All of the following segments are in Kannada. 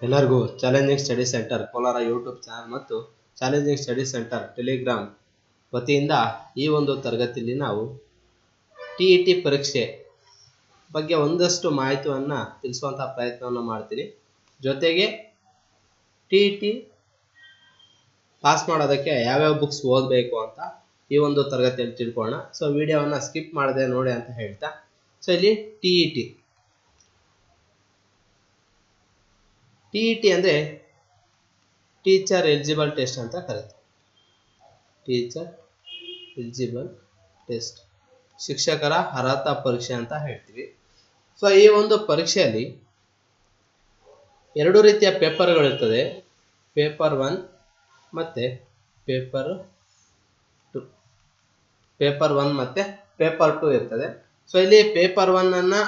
ಎಲ್ಲರಿಗೂ challenging study center Kolar YouTube channel ಮತ್ತು ಚಾಲೆಂಜಿಂಗ್ ಸ್ಟಡಿ ಸೆಂಟರ್ ಟೆಲಿಗ್ರಾಮ್ ವತಿಯಿಂದ ಈ ಒಂದು ತರಗತಿಯಲ್ಲಿ ನಾವು ಟಿ ಇ ಟಿ ಪರೀಕ್ಷೆ ಬಗ್ಗೆ ಒಂದಷ್ಟು ಮಾಹಿತಿಯನ್ನು ತಿಳಿಸುವಂಥ ಪ್ರಯತ್ನವನ್ನು ಮಾಡ್ತೀನಿ ಜೊತೆಗೆ ಟಿ ಇ ಟಿ ಪಾಸ್ ಮಾಡೋದಕ್ಕೆ ಯಾವ್ಯಾವ ಬುಕ್ಸ್ ಓದಬೇಕು ಅಂತ ಈ ಒಂದು ತರಗತಿಯಲ್ಲಿ ತಿಳ್ಕೊಳ್ಳೋಣ. ಸೊ ವಿಡಿಯೋವನ್ನು ಸ್ಕಿಪ್ ಮಾಡದೆ ನೋಡಿ ಅಂತ ಹೇಳ್ತಾ. ಸೊ ಇಲ್ಲಿ T E T T E T ಅಂದರೆ ಟೀಚರ್ ಎಲಿಜಿಬಲ್ ಟೆಸ್ಟ್ ಅಂತ ಕರೀತಾರೆ ಟೀಚರ್ ಎಲಿಜಿಬಲ್ ಟೆಸ್ಟ್ ಶಿಕ್ಷಕರ ಅರ್ಹತಾ ಪರೀಕ್ಷೆ ಅಂತ ಹೇಳ್ತೀವಿ. ಸೊ ಈ ಒಂದು ಪರೀಕ್ಷೆಯಲ್ಲಿ ಎರಡು ರೀತಿಯ ಪೇಪರ್ಗಳಿರ್ತದೆ ಪೇಪರ್ ಒನ್ ಮತ್ತು ಪೇಪರ್ ಟು. ಪೇಪರ್ ಒನ್ ಮತ್ತು ಪೇಪರ್ ಟು ಇರ್ತದೆ. ಸೊ ಇಲ್ಲಿ ಪೇಪರ್ ಒನ್ನನ್ನು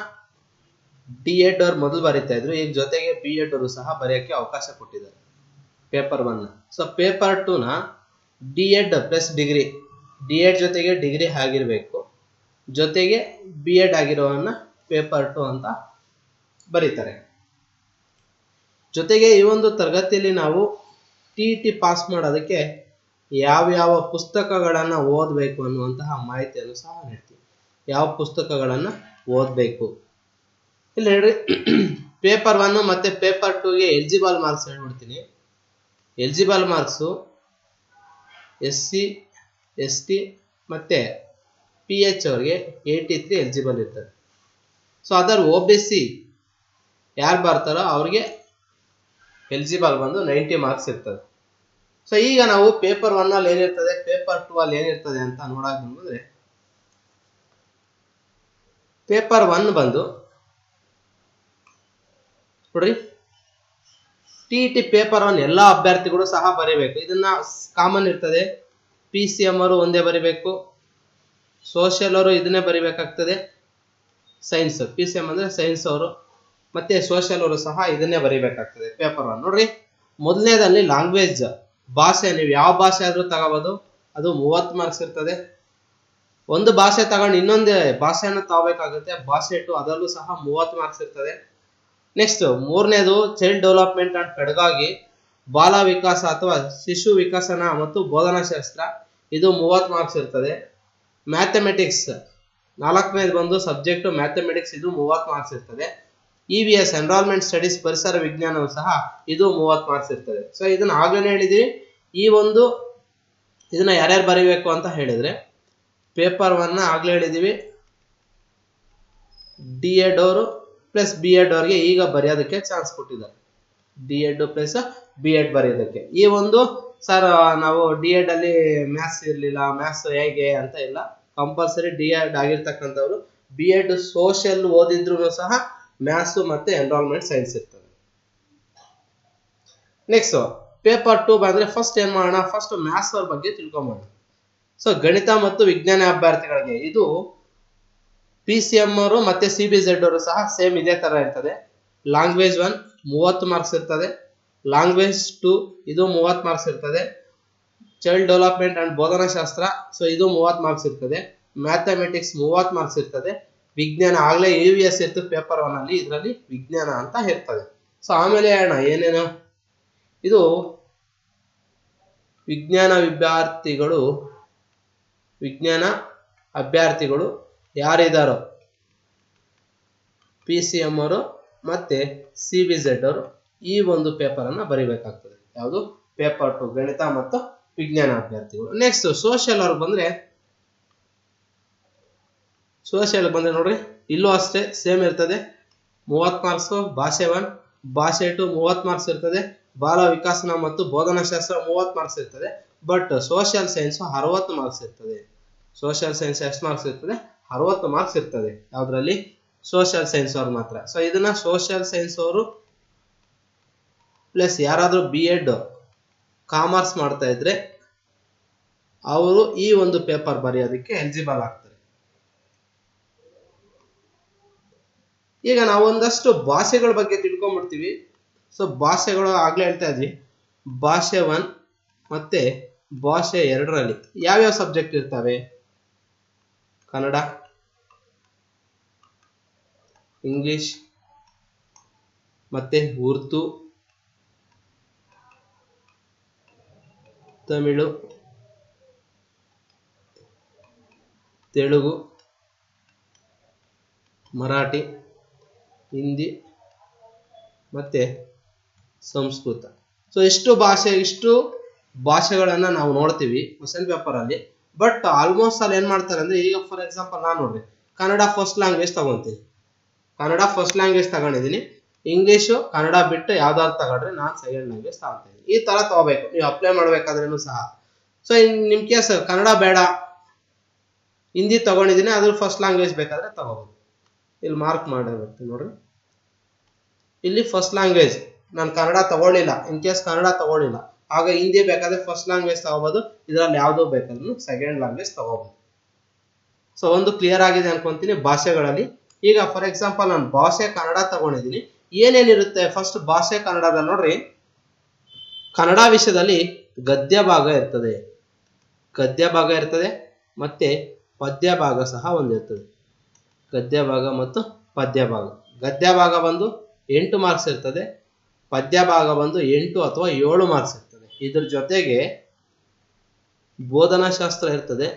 ಡಿ ಎಡ್ ಅವ್ರು ಮೊದಲು ಬರೀತಾ ಇದ್ರು. ಈಗ ಜೊತೆಗೆ ಬಿ ಎಡ್ ಅವರು ಸಹ ಬರೆಯೋಕ್ಕೆ ಅವಕಾಶ ಕೊಟ್ಟಿದ್ದಾರೆ. Paper one so paper ಟೂನ D Ed plus degree D Ed ಜೊತೆಗೆ ಡಿಗ್ರಿ ಆಗಿರಬೇಕು. ಜೊತೆಗೆ ಬಿ ಎಡ್ ಆಗಿರೋವನ್ನ ಪೇಪರ್ ಟು ಅಂತ ಬರೀತಾರೆ. ಜೊತೆಗೆ ಈ ಒಂದು ತರಗತಿಯಲ್ಲಿ ನಾವು ಟಿ ಟಿ ಪಾಸ್ ಮಾಡೋದಕ್ಕೆ ಯಾವ್ಯಾವ ಪುಸ್ತಕಗಳನ್ನು ಓದಬೇಕು ಅನ್ನುವಂತಹ ಮಾಹಿತಿಯನ್ನು ಸಹ ನೀಡ್ತೀವಿ. ಯಾವ ಪುಸ್ತಕಗಳನ್ನು ಓದಬೇಕು? ಇಲ್ಲಿ ಹೇಳ್ರಿ. ಪೇಪರ್ ಒನ್ ಮತ್ತೆ ಪೇಪರ್ ಟೂಗೆ ಎಲಿಜಿಬಲ್ ಮಾರ್ಕ್ಸ್ ಹೇಳ್ಬಿಡ್ತೀನಿ. Eligible marks S C S T ಮತ್ತು ಪಿ ಎಚ್ ಅವ್ರಿಗೆ ಏಯ್ಟಿ ತ್ರೀ ಎಲಿಜಿಬಲ್ ಇರ್ತದೆ. ಸೊ ಅದರ ಒ ಬಿ ಸಿ ಯಾರು ಬರ್ತಾರೋ ಅವ್ರಿಗೆ ಎಲಿಜಿಬಲ್ ಬಂದು ನೈಂಟಿ ಮಾರ್ಕ್ಸ್ ಇರ್ತದೆ. ಸೊ ಈಗ ನಾವು ಪೇಪರ್ ಒನ್ ಅಲ್ಲಿ ಏನಿರ್ತದೆ ಪೇಪರ್ ಟೂ ಅಲ್ಲಿ ಏನಿರ್ತದೆ ಅಂತ ನೋಡಕ್ ಬಂದ್ರೆ ಪೇಪರ್ ಒನ್ ಬಂದು ನೋಡ್ರಿ ಟಿ ಟಿ ಪೇಪರ್ ಅನ್ನು ಎಲ್ಲ ಅಭ್ಯರ್ಥಿಗಳು ಸಹ ಬರೀಬೇಕು. ಇದನ್ನ ಕಾಮನ್ ಇರ್ತದೆ. ಪಿ ಸಿ ಎಂ ಅವರು ಒಂದೇ ಬರಿಬೇಕು. ಸೋಷಿಯಲ್ ಅವರು ಇದನ್ನೇ ಬರಿಬೇಕಾಗ್ತದೆ. ಸೈನ್ಸ್ ಪಿ ಸಿ ಎಂ ಅಂದ್ರೆ ಸೈನ್ಸ್ ಅವರು. ಮತ್ತೆ ಸೋಷಿಯಲ್ ಅವರು ಸಹ ಇದನ್ನೇ ಬರಿಬೇಕಾಗ್ತದೆ ಪೇಪರ್ ಒನ್ ನೋಡ್ರಿ ಮೊದಲನೇದಲ್ಲಿ ಲ್ಯಾಂಗ್ವೇಜ್ ಭಾಷೆ, ನೀವು ಯಾವ ಭಾಷೆ ಆದ್ರೂ ತಗೋಬಹುದು ಅದು ಮೂವತ್ತು ಮಾರ್ಕ್ಸ್ ಇರ್ತದೆ. ಒಂದು ಭಾಷೆ ತಗೊಂಡು ಇನ್ನೊಂದು ಭಾಷೆಯನ್ನು ತಗೋಬೇಕಾಗುತ್ತೆ. ಭಾಷೆ ಟು ಅದರಲ್ಲೂ ಸಹ ಮೂವತ್ತು ಮಾರ್ಕ್ಸ್ ಇರ್ತದೆ. ನೆಕ್ಸ್ಟ್ ಮೂರನೇದು ಚೈಲ್ಡ್ ಡೆವಲಪ್ಮೆಂಟ್ ಅಂಡ್ ಪೆಡಗಾಗಿ ಬಾಲ ವಿಕಾಸ ಅಥವಾ ಶಿಶು ವಿಕಸನ ಮತ್ತು ಬೋಧನಾಶಾಸ್ತ್ರ ಇದು ಮೂವತ್ತು ಮಾರ್ಕ್ಸ್ ಇರ್ತದೆ. ಮ್ಯಾಥಮೆಟಿಕ್ಸ್ ನಾಲ್ಕನೇದು ಬಂದು ಸಬ್ಜೆಕ್ಟ್ ಮ್ಯಾಥಮೆಟಿಕ್ಸ್ ಇದು ಮೂವತ್ತು ಮಾರ್ಕ್ಸ್ ಇರ್ತದೆ. E V S environment studies ಪರಿಸರ ವಿಜ್ಞಾನವು ಸಹ ಇದು ಮೂವತ್ತು ಮಾರ್ಕ್ಸ್ ಇರ್ತದೆ. ಸೊ ಇದನ್ನ ಆಗ್ಲೇ ಹೇಳಿದ್ವಿ. ಈ ಒಂದು ಇದನ್ನ ಯಾರ್ಯಾರು ಬರೀಬೇಕು ಅಂತ ಹೇಳಿದ್ರೆ ಪೇಪರ್ ಒನ್ನ ಆಗ್ಲೇ ಹೇಳಿದೀವಿ. ಡಿ ಎಡ್ ಅವರು ಪ್ಲಸ್ ಬಿ ಎಡ್ ಅವ್ರಿಗೆ ಈಗ ಬರೆಯೋದಕ್ಕೆ ಚಾನ್ಸ್ ಕೊಟ್ಟಿದ್ದಾರೆ. D Ed plus B Ed ಬರೆಯೋದಕ್ಕೆ. ಈ ಒಂದು ಸರ್ ನಾವು ಡಿ ಎಡ್ ಅಲ್ಲಿ ಮ್ಯಾಥ್ಸ್ ಇರಲಿಲ್ಲ ಮ್ಯಾಥ್ಸ್ ಹೇಗೆ ಅಂತ ಇಲ್ಲ. ಕಂಪಲ್ಸರಿ ಡಿ ಎಡ್ ಆಗಿರ್ತಕ್ಕಂಥವ್ರು ಬಿ ಎಡ್ ಸೋಷಿಯಲ್ ಓದಿದ್ರು ಸಹ ಮ್ಯಾಥ್ಸ್ ಮತ್ತೆ ಎನ್ರಾಲ್ಮೆಂಟ್ ಸೈನ್ಸ್ ಇರ್ತದೆ. ನೆಕ್ಸ್ಟ್ ಪೇಪರ್ ಟೂ ಬಂದ್ರೆ ಫಸ್ಟ್ ಏನ್ ಮಾಡೋಣ? ಫಸ್ಟ್ ಮ್ಯಾಥ್ಸ್ ಅವ್ರ ಬಗ್ಗೆ ತಿಳ್ಕೊಂಬೋಣ ಸೊ ಗಣಿತ ಮತ್ತು ವಿಜ್ಞಾನ ಅಭ್ಯರ್ಥಿಗಳಿಗೆ ಇದು ಪಿ ಸಿ ಎಂ ಅವರು ಮತ್ತೆ ಸಿ ಬಿ ಜೆಡ್ ಅವರು ಸಹ ಸೇಮ್ ಇದೇ ತರ ಇರ್ತದೆ. ಲ್ಯಾಂಗ್ವೇಜ್ ಒನ್ ಮೂವತ್ತು ಮಾರ್ಕ್ಸ್ ಇರ್ತದೆ. ಲ್ಯಾಂಗ್ವೇಜ್ ಟು ಇದು ಮೂವತ್ತು ಮಾರ್ಕ್ಸ್ ಇರ್ತದೆ. ಚೈಲ್ಡ್ ಡೆವಲಪ್ಮೆಂಟ್ ಅಂಡ್ ಬೋಧನಾಶಾಸ್ತ್ರ ಸೊ ಇದು ಮೂವತ್ತು ಮಾರ್ಕ್ಸ್ ಇರ್ತದೆ. ಮ್ಯಾಥಮೆಟಿಕ್ಸ್ ಮೂವತ್ತು ಮಾರ್ಕ್ಸ್ ಇರ್ತದೆ. ವಿಜ್ಞಾನ ಆಗಲೇ ಯು ವಿ ಎಸ್ ಇತ್ತು ಪೇಪರ್ ಒನ್ ಅಲ್ಲಿ, ಇದರಲ್ಲಿ ವಿಜ್ಞಾನ ಅಂತ ಇರ್ತದೆ. ಸೊ ಆಮೇಲೆ ಅಣ್ಣ ಏನೇನು? ಇದು ವಿಜ್ಞಾನ ವಿದ್ಯಾರ್ಥಿಗಳು, ವಿಜ್ಞಾನ ಅಭ್ಯರ್ಥಿಗಳು ಯಾರಿದಾರೋ? ಪಿ ಸಿ ಎಂ ಅವರು ಮತ್ತೆ ಸಿ ಬಿ ಝೆಡ್ ಅವರು ಈ ಒಂದು ಪೇಪರ್ ಅನ್ನ ಬರಿಬೇಕಾಗ್ತದೆ. ಯಾವುದು? ಪೇಪರ್ ಟು ಗಣಿತ ಮತ್ತು ವಿಜ್ಞಾನ ಅಭ್ಯರ್ಥಿಗಳು. ನೆಕ್ಸ್ಟ್ ಸೋಷಿಯಲ್ ಅವ್ರಿಗೆ ಬಂದ್ರೆ ಸೋಷಿಯಲ್ ಬಂದ್ರೆ ನೋಡ್ರಿ, ಇಲ್ಲೂ ಅಷ್ಟೇ ಸೇಮ್ ಇರ್ತದೆ. ಮೂವತ್ ಮಾರ್ಕ್ಸ್ ಭಾಷೆ ಒನ್ ಭಾಷೆ ಟು ಮೂವತ್ ಮಾರ್ಕ್ಸ್ ಇರ್ತದೆ. ಬಾಲ ವಿಕಾಸನ ಮತ್ತು ಬೋಧನಾಶಾಸ್ತ್ರ ಮೂವತ್ ಮಾರ್ಕ್ಸ್ ಇರ್ತದೆ. ಬಟ್ ಸೋಷಿಯಲ್ ಸೈನ್ಸ್ ಅರವತ್ತು ಮಾರ್ಕ್ಸ್ ಇರ್ತದೆ. ಸೋಷಿಯಲ್ ಸೈನ್ಸ್ ಎಷ್ಟು ಮಾರ್ಕ್ಸ್ ಇರ್ತದೆ? ಅರವತ್ತು ಮಾರ್ಕ್ಸ್ ಇರ್ತದೆ ಯಾವ್ದ್ರಲ್ಲಿ ಸೋಷಿಯಲ್ ಸೈನ್ಸ್ ಅವ್ರು ಮಾತ್ರ. ಸೊ ಇದನ್ನ ಸೋಷಿಯಲ್ ಸೈನ್ಸ್ ಅವರು ಪ್ಲಸ್ ಯಾರಾದರೂ ಬಿ ಎಡ್ ಕಾಮರ್ಸ್ ಮಾಡ್ತಾ ಇದ್ರೆ ಅವರು ಈ ಒಂದು ಪೇಪರ್ ಬರೆಯೋದಕ್ಕೆ ಎಲಿಜಿಬಲ್ ಆಗ್ತಾರೆ. ಈಗ ನಾವೊಂದಷ್ಟು ಭಾಷೆಗಳ ಬಗ್ಗೆ ತಿಳ್ಕೊಂಡ್ಬಿಡ್ತೀವಿ ಸೊ ಭಾಷೆಗಳು ಆಗ್ಲೇ ಹೇಳ್ತಾ ಇದ್ವಿ. ಭಾಷೆ ಒನ್ ಮತ್ತೆ ಭಾಷೆ ಎರಡರಲ್ಲಿ ಯಾವ್ಯಾವ ಸಬ್ಜೆಕ್ಟ್ ಇರ್ತವೆ? ಕನ್ನಡ. ಇಂಗ್ಲಿಷ್ ಮತ್ತು ಉರ್ದು, ತಮಿಳು, ತೆಲುಗು, ಮರಾಠಿ, ಹಿಂದಿ, ಮತ್ತು ಸಂಸ್ಕೃತ. ಸೊ ಇಷ್ಟು ಭಾಷೆ, ಇಷ್ಟು ಭಾಷೆಗಳನ್ನು ನಾವು ನೋಡ್ತೀವಿ ಕ್ವಶನ್ ಪೇಪರಲ್ಲಿ ಬಟ್ ಆಲ್ಮೋಸ್ಟ್ ಅಲ್ಲಿ ಏನು ಮಾಡ್ತಾರೆ ಅಂದರೆ ಈಗ ಫಾರ್ ಎಕ್ಸಾಂಪಲ್ ನಾನು ನೋಡ್ರಿ. ಕನ್ನಡ ಫಸ್ಟ್ ಲ್ಯಾಂಗ್ವೇಜ್ ತಗೊಂತೀನಿ ಕನ್ನಡ ಫಸ್ಟ್ ಲ್ಯಾಂಗ್ವೇಜ್ ತಗೊಂಡಿದ್ದೀನಿ. ಇಂಗ್ಲೀಷು, ಕನ್ನಡ ಬಿಟ್ಟು ಯಾವ್ದಾದ್ರು ತಗೊಂಡ್ರೆ ನಾನು ಸೆಕೆಂಡ್ ಲ್ಯಾಂಗ್ವೇಜ್ ತಗೊತೀನಿ ಈ ಥರ ತಗೋಬೇಕು. ನೀವು ಅಪ್ಲೈ ಮಾಡ್ಬೇಕಾದ್ರೂ ಸಹ. ಸೊ ನಿಮ್ ನಿಮ್ಮ ಕೇಸ್ ಕನ್ನಡ ಬೇಡ. ಹಿಂದಿ ತಗೊಂಡಿದ್ದೀನಿ ಅದ್ರ ಫಸ್ಟ್ ಲ್ಯಾಂಗ್ವೇಜ್ ಬೇಕಾದ್ರೆ ತಗೋಬೋದು. ಇಲ್ಲಿ ಮಾರ್ಕ್ ಮಾಡಿರ್ಬೇಕು ನೋಡ್ರಿ. ಇಲ್ಲಿ ಫಸ್ಟ್ ಲ್ಯಾಂಗ್ವೇಜ್ ನಾನು ಕನ್ನಡ ತಗೊಳ್ಳಿಲ್ಲ. ಇನ್ ಕೇಸ್ ಕನ್ನಡ ತಗೊಳ್ಳಿಲ್ಲ. ಆಗ ಹಿಂದಿ ಬೇಕಾದ್ರೆ ಫಸ್ಟ್ ಲ್ಯಾಂಗ್ವೇಜ್ ತಗೋಬೋದು. ಇದರಲ್ಲಿ ಯಾವುದೋ ಬೇಕಾದ್ರೂ ಸೆಕೆಂಡ್ ಲ್ಯಾಂಗ್ವೇಜ್ ತಗೋಬೋದು. ಸೊ ಒಂದು ಕ್ಲಿಯರ್ ಆಗಿದೆ ಅನ್ಕೊಂತೀನಿ ಭಾಷೆಗಳಲ್ಲಿ. ಈಗ ಫಾರ್ ಎಕ್ಸಾಂಪಲ್ ನಾನು ಭಾಷೆ ಕನ್ನಡ ತಗೊಂಡಿದ್ದೀನಿ. ಏನೇನಿರುತ್ತೆ? ಫಸ್ಟ್ ಭಾಷೆ ಕನ್ನಡದಲ್ಲಿ ನೋಡ್ರಿ. ಕನ್ನಡ ವಿಷಯದಲ್ಲಿ ಗದ್ಯ ಭಾಗ ಇರ್ತದೆ. ಗದ್ಯ ಭಾಗ ಇರ್ತದೆ ಮತ್ತೆ ಪದ್ಯ ಭಾಗ ಸಹ ಒಂದಿರ್ತದೆ. ಗದ್ಯ ಭಾಗ ಮತ್ತು ಪದ್ಯ ಭಾಗ. ಗದ್ಯ ಭಾಗ ಬಂದು ಎಂಟು ಮಾರ್ಕ್ಸ್ ಇರ್ತದೆ. ಪದ್ಯ ಭಾಗ ಬಂದು ಎಂಟು ಅಥವಾ ಏಳು ಮಾರ್ಕ್ಸ್ ಇರ್ತದೆ. ಇದ್ರ ಜೊತೆಗೆ ಬೋಧನಾಶಾಸ್ತ್ರ ಇರ್ತದೆ.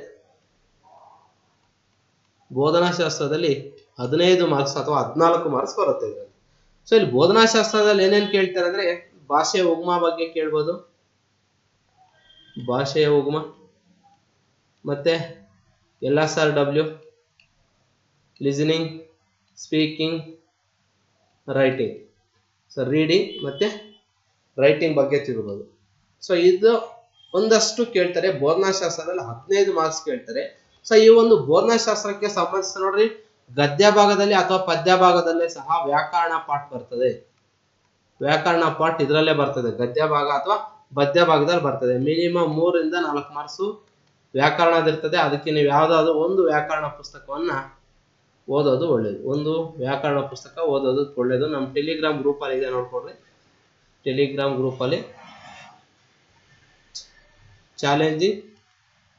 ಬೋಧನಾಶಾಸ್ತ್ರದಲ್ಲಿ ಹದಿನೈದು ಮಾರ್ಕ್ಸ್ ಅಥವಾ ಹದಿನಾಲ್ಕು ಮಾರ್ಕ್ಸ್ ಬರುತ್ತೆ ಇದರಲ್ಲಿ. ಸೊ ಇಲ್ಲಿ ಬೋಧನಾಶಾಸ್ತ್ರದಲ್ಲಿ ಏನೇನು ಕೇಳ್ತಾರೆ ಅಂದ್ರೆ, ಭಾಷೆಯ ಉಗ್ಮ ಬಗ್ಗೆ ಕೇಳ್ಬೋದು. ಭಾಷೆಯ ಉಗ್ಮ. ಮತ್ತೆ L S R W listening speaking writing so reading ಮತ್ತೆ ರೈಟಿಂಗ್ ಬಗ್ಗೆ ತಿಳ್ಬೋದು. ಸೊ ಇದು ಒಂದಷ್ಟು ಕೇಳ್ತಾರೆ. ಬೋಧನಾಶಾಸ್ತ್ರದಲ್ಲಿ ಹದಿನೈದು ಮಾರ್ಕ್ಸ್ ಕೇಳ್ತಾರೆ. ಸೊ ಈ ಒಂದು ಬೋಧನಾಶಾಸ್ತ್ರಕ್ಕೆ ಸಂಬಂಧಿಸಿದ ನೋಡ್ರಿ ಗದ್ಯ ಭಾಗದಲ್ಲಿ ಅಥವಾ ಪದ್ಯ ಭಾಗದಲ್ಲೇ ಸಹ ವ್ಯಾಕರಣ ಪಾಠ ಬರ್ತದೆ. ವ್ಯಾಕರಣ ಪಾಠ ಇದರಲ್ಲೇ ಬರ್ತದೆ. ಗದ್ಯ ಭಾಗ ಅಥವಾ ಪದ್ಯ ಭಾಗದಲ್ಲಿ ಬರ್ತದೆ. ಮಿನಿಮಮ್ ಮೂರಿಂದ ನಾಲ್ಕು ಮಾರ್ಕ್ಸು ವ್ಯಾಕರಣದಿರ್ತದೆ ಅದಕ್ಕೆ ನೀವು ಯಾವುದಾದ್ರು ಒಂದು ವ್ಯಾಕರಣ ಪುಸ್ತಕವನ್ನ ಓದೋದು ಒಳ್ಳೇದು. ಒಂದು ವ್ಯಾಕರಣ ಪುಸ್ತಕ ಓದೋದು ಒಳ್ಳೇದು. ನಮ್ಮ ಟೆಲಿಗ್ರಾಮ್ ಗ್ರೂಪಲ್ಲಿ ಇದೆ ನೋಡ್ಕೊಡ್ರಿ ಟೆಲಿಗ್ರಾಮ್ ಗ್ರೂಪಲ್ಲಿ ಚಾಲೆಂಜಿಂಗ್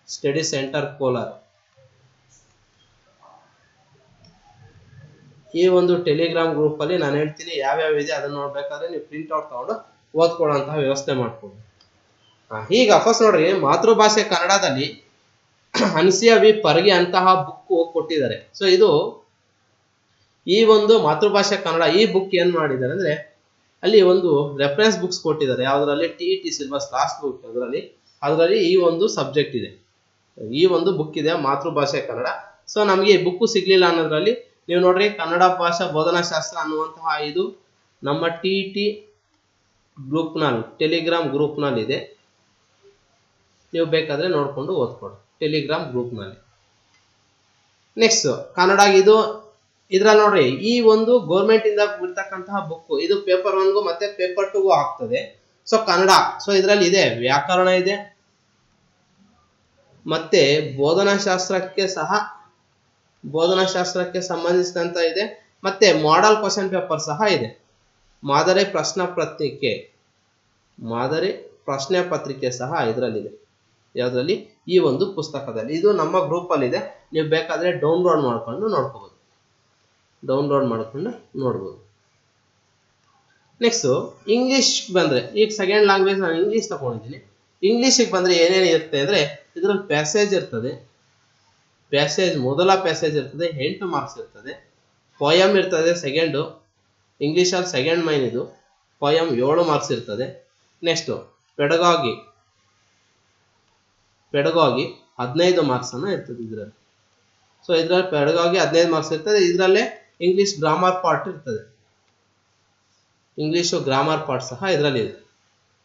ಸ್ಟಡಿ ಸೆಂಟರ್ ಕೋಲಾರ್ ಈ ಒಂದು ಟೆಲಿಗ್ರಾಮ್ ಗ್ರೂಪಲ್ಲಿ ನಾನು ಹೇಳ್ತೀನಿ ಯಾವ್ಯಾವ ಇದೆ ಅದನ್ನ ನೋಡ್ಬೇಕಾದ್ರೆ ನೀವು ಪ್ರಿಂಟ್ ಔಟ್ ತಗೊಂಡು ಓದ್ಕೊಳ್ಳೋಂತಹ ವ್ಯವಸ್ಥೆ ಮಾಡ್ಕೊಳ್ಳಿ. ಈಗ ಫಸ್ಟ್ ನೋಡ್ರಿ, ಮಾತೃಭಾಷೆ ಕನ್ನಡದಲ್ಲಿ ಹನ್ಸಿಯ ವಿ ಪರ್ಗೆ ಅಂತಹ ಬುಕ್ ಕೊಟ್ಟಿದ್ದಾರೆ. ಸೊ ಇದು ಈ ಒಂದು ಮಾತೃಭಾಷೆ ಕನ್ನಡ ಈ ಬುಕ್ ಏನ್ ಮಾಡಿದ್ದಾರೆ ಅಂದ್ರೆ ಅಲ್ಲಿ ಒಂದು ರೆಫರೆನ್ಸ್ ಬುಕ್ಸ್ ಕೊಟ್ಟಿದ್ದಾರೆ. ಯಾವ್ದ್ರಲ್ಲಿ T T syllabus last book ಅದರಲ್ಲಿ ಅದರಲ್ಲಿ ಈ ಒಂದು ಸಬ್ಜೆಕ್ಟ್ ಇದೆ. ಈ ಒಂದು ಬುಕ್ ಇದೆ ಮಾತೃಭಾಷೆ ಕನ್ನಡ. ಸೊ ನಮಗೆ ಈ ಬುಕ್ ಸಿಗ್ಲಿಲ್ಲ ಅನ್ನೋದ್ರಲ್ಲಿ ನೀವು ನೋಡ್ರಿ ಕನ್ನಡ ಭಾಷಾ ಬೋಧನಾಶಾಸ್ತ್ರ ಅನ್ನುವಂತಹ ಇದು ನಮ್ಮ ಟಿ ಟಿ ಗ್ರೂಪ್ನಲ್ಲಿ ಟೆಲಿಗ್ರಾಮ್ ಗ್ರೂಪ್ನಲ್ಲಿ ಇದೆ. ನೀವು ಬೇಕಾದ್ರೆ ನೋಡಿಕೊಂಡು ಓದ್ಕೊಡಿ ಟೆಲಿಗ್ರಾಮ್ ಗ್ರೂಪ್ನಲ್ಲಿ ನೆಕ್ಸ್ಟ್ ಕನ್ನಡ ಇದು, ಇದ್ರಲ್ಲಿ ನೋಡ್ರಿ, ಈ ಒಂದು ಗೌರ್ಮೆಂಟ್ ಇಂದ ಬಿಡ್ತಕ್ಕಂತಹ ಬುಕ್ ಇದು ಪೇಪರ್ ಒನ್ಗೂ ಮತ್ತೆ ಪೇಪರ್ ಟೂಗೂ ಆಗ್ತದೆ. ಸೊ ಕನ್ನಡ ಸೊ ಇದರಲ್ಲಿ ಇದೆ, ವ್ಯಾಕರಣ ಇದೆ. ಮತ್ತೆ ಬೋಧನಾಶಾಸ್ತ್ರಕ್ಕೆ ಸಹ ಬೋಧನಾಶಾಸ್ತ್ರಕ್ಕೆ ಸಂಬಂಧಿಸಿದಂತ ಇದೆ. ಮತ್ತೆ ಮಾಡೆಲ್ ಕ್ವಶನ್ ಪೇಪರ್ ಸಹ ಇದೆ. ಮಾದರಿ ಪ್ರಶ್ನೆ ಪತ್ರಿಕೆ. ಮಾದರಿ ಪ್ರಶ್ನೆ ಪತ್ರಿಕೆ ಸಹ ಇದರಲ್ಲಿದೆ. ಯಾವುದರಲ್ಲಿ? ಈ ಒಂದು ಪುಸ್ತಕದಲ್ಲಿ. ಇದು ನಮ್ಮ ಗ್ರೂಪಲ್ಲಿದೆ ನೀವು ಬೇಕಾದ್ರೆ ಡೌನ್ಲೋಡ್ ಮಾಡ್ಕೊಂಡು ನೋಡ್ಕೋಬೋದು. ಡೌನ್ಲೋಡ್ ಮಾಡ್ಕೊಂಡು ನೋಡ್ಬೋದು. ನೆಕ್ಸ್ಟು ಇಂಗ್ಲೀಷ್ ಬಂದರೆ, ಈಗ ಸೆಕೆಂಡ್ ಲ್ಯಾಂಗ್ವೇಜ್ ನಾನು ಇಂಗ್ಲೀಷ್ ತಗೊಂಡಿದ್ದೀನಿ. ಇಂಗ್ಲೀಷಿಗೆ ಬಂದರೆ ಏನೇನು ಇರುತ್ತೆ ಅಂದರೆ, ಇದರಲ್ಲಿ ಪ್ಯಾಸೇಜ್ ಇರ್ತದೆ. ಪ್ಯಾಸೇಜ್ ಮೊದಲ ಪ್ಯಾಸೇಜ್ ಇರ್ತದೆ, ಎಂಟು ಮಾರ್ಕ್ಸ್ ಇರ್ತದೆ. ಪೊಯಮ್ ಇರ್ತದೆ ಸೆಕೆಂಡು ಇಂಗ್ಲೀಷಲ್ಲಿ ಸೆಕೆಂಡ್ ಮೈನ್ ಇದು. ಪೊಯಮ್ ಏಳು ಮಾರ್ಕ್ಸ್ ಇರ್ತದೆ. ನೆಕ್ಸ್ಟು ಪೆಡಗಾಗಿ ಪೆಡಗಾಗಿ ಹದಿನೈದು ಮಾರ್ಕ್ಸನ್ನು ಇರ್ತದೆ ಇದರಲ್ಲಿ. ಸೊ ಇದರಲ್ಲಿ ಪೆಡಗಾಗಿ ಹದಿನೈದು ಮಾರ್ಕ್ಸ್ ಇರ್ತದೆ. ಇದರಲ್ಲೇ ಇಂಗ್ಲೀಷ್ ಗ್ರಾಮರ್ ಪಾರ್ಟ್ ಇರ್ತದೆ. ಇಂಗ್ಲೀಷು ಗ್ರಾಮರ್ ಪಾರ್ಟ್ ಸಹ ಇದರಲ್ಲಿ ಇದೆ.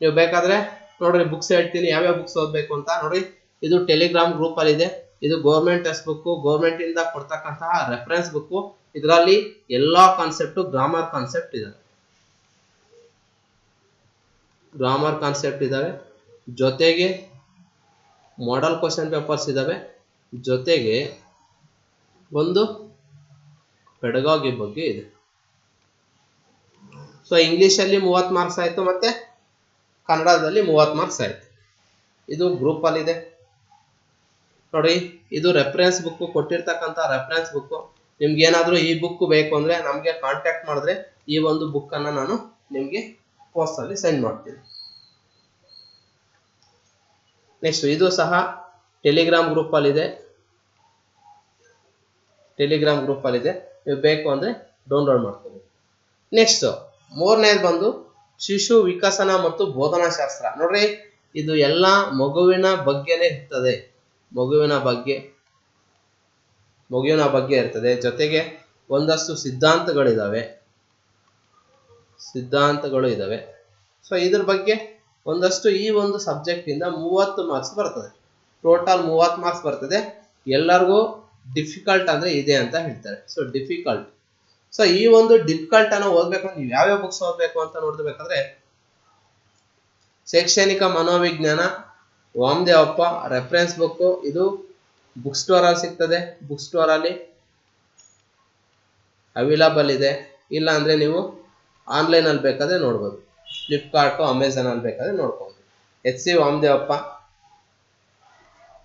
ನೀವು ಬೇಕಾದ್ರೆ ನೋಡ್ರಿ ಬುಕ್ಸ್ ಹೇಳ್ತೀನಿ. ಯಾವ್ಯಾವ ಬುಕ್ಸ್ ಓದಬೇಕು ಅಂತ. ನೋಡಿ, ಇದು ಟೆಲಿಗ್ರಾಮ್ ಗ್ರೂಪ್ ಅಲ್ಲಿ ಇದೆ ಇದು ಗೌರ್ಮೆಂಟ್ ಟೆಕ್ಸ್ಟ್ ಬುಕ್ ಗೌರ್ಮೆಂಟ್ ಇಂದ ಕೊಡ್ತಕ್ಕಂತಹ ರೆಫರೆನ್ಸ್ ಬುಕ್ ಇದರಲ್ಲಿ ಎಲ್ಲಾ ಕಾನ್ಸೆಪ್ಟ್ ಗ್ರಾಮರ್ ಕಾನ್ಸೆಪ್ಟ್ ಇದೆ ಗ್ರಾಮರ್ ಕಾನ್ಸೆಪ್ಟ್ ಇದಾವೆ. ಜೊತೆಗೆ ಮಾಡೆಲ್ ಕ್ವಶನ್ ಪೇಪರ್ಸ್ ಇದಾವೆ. ಜೊತೆಗೆ ಒಂದು ಪೆಡಗಾಗಿ ಬಗ್ಗೆ ಇದೆ. ಸೊ ಅಲ್ಲಿ ಮೂವತ್ತು ಮಾರ್ಕ್ಸ್ ಆಯಿತು ಮತ್ತೆ ಕನ್ನಡದಲ್ಲಿ ಮೂವತ್ತು ಮಾರ್ಕ್ಸ್ ಆಯಿತು. ಇದು ಗ್ರೂಪಲ್ಲಿದೆ ನೋಡಿ, ಇದು ರೆಫರೆನ್ಸ್ ಬುಕ್ ಕೊಟ್ಟಿರ್ತಕ್ಕಂಥ ರೆಫರೆನ್ಸ್ ಬುಕ್ ನಿಮ್ಗೆ ಏನಾದರೂ ಈ ಬುಕ್ ಬೇಕು ಅಂದರೆ ನಮಗೆ ಕಾಂಟ್ಯಾಕ್ಟ್ ಮಾಡಿದ್ರೆ ಈ ಒಂದು ಬುಕ್ಕನ್ನು ನಾನು ನಿಮಗೆ ಪೋಸ್ಟಲ್ಲಿ ಸೆಂಡ್ ಮಾಡ್ತೀನಿ. ನೆಕ್ಸ್ಟ್ ಇದು ಸಹ ಟೆಲಿಗ್ರಾಮ್ ಗ್ರೂಪಲ್ಲಿದೆ ಟೆಲಿಗ್ರಾಮ್ ಗ್ರೂಪಲ್ಲಿದೆ ನೀವು ಬೇಕು ಅಂದರೆ ಡೌನ್ಲೋಡ್ ಮಾಡ್ತೀನಿ ನೆಕ್ಸ್ಟ್ ಮೂರನೇದು ಬಂದು ಶಿಶು ವಿಕಸನ ಮತ್ತು ಬೋಧನಾ ಶಾಸ್ತ್ರ ನೋಡ್ರಿ, ಇದು ಎಲ್ಲ ಮಗುವಿನ ಬಗ್ಗೆನೇ ಇರ್ತದೆ. ಮಗುವಿನ ಬಗ್ಗೆ ಮಗುವಿನ ಬಗ್ಗೆ ಇರ್ತದೆ. ಜೊತೆಗೆ ಒಂದಷ್ಟು ಸಿದ್ಧಾಂತಗಳಿದ್ದಾವೆ ಸಿದ್ಧಾಂತಗಳು ಇದಾವೆ. ಸೊ ಇದ್ರ ಬಗ್ಗೆ ಒಂದಷ್ಟು ಈ ಒಂದು ಸಬ್ಜೆಕ್ಟ್ ಇಂದ ಮೂವತ್ತು ಮಾರ್ಕ್ಸ್ ಬರ್ತದೆ. ಟೋಟಲ್ ಮೂವತ್ತು ಮಾರ್ಕ್ಸ್ ಬರ್ತದೆ. ಎಲ್ಲರಿಗೂ ಡಿಫಿಕಲ್ಟ್ ಅಂದ್ರೆ ಇದೆ ಅಂತ ಹೇಳ್ತಾರೆ. ಸೊ ಡಿಫಿಕಲ್ಟ್ ಸೊ ಈ ಒಂದು ಡಿಫಿಕಲ್ಟ್ ಅನ್ನ ಓದ್ಬೇಕಂದ್ರೆ ನೀವು ಯಾವ್ಯಾವ ಬುಕ್ಸ್ ಓದ್ಬೇಕು ಅಂತ ನೋಡ್ಬೇಕಂದ್ರೆ ಶೈಕ್ಷಣಿಕ ಮನೋವಿಜ್ಞಾನ ವಾಮದೇವಪ್ಪ ರೆಫರೆನ್ಸ್ ಬುಕ್ ಇದು ಬುಕ್ ಸ್ಟೋರಲ್ಲಿ ಸಿಗ್ತದೆ. ಬುಕ್ ಸ್ಟೋರಲ್ಲಿ ಅವೈಲಬಲ್ ಇದೆ. ಇಲ್ಲ ಅಂದ್ರೆ ನೀವು ಆನ್ಲೈನ್ ಅಲ್ಲಿ ಬೇಕಾದ್ರೆ ನೋಡ್ಬೋದು. ಫ್ಲಿಪ್ಕಾರ್ಟು ಅಮೆಝಾನಲ್ಲಿ ಬೇಕಾದ್ರೆ ನೋಡ್ಬೋದು. ಎಚ್ ಸಿ ವಾಮದೇವಪ್ಪ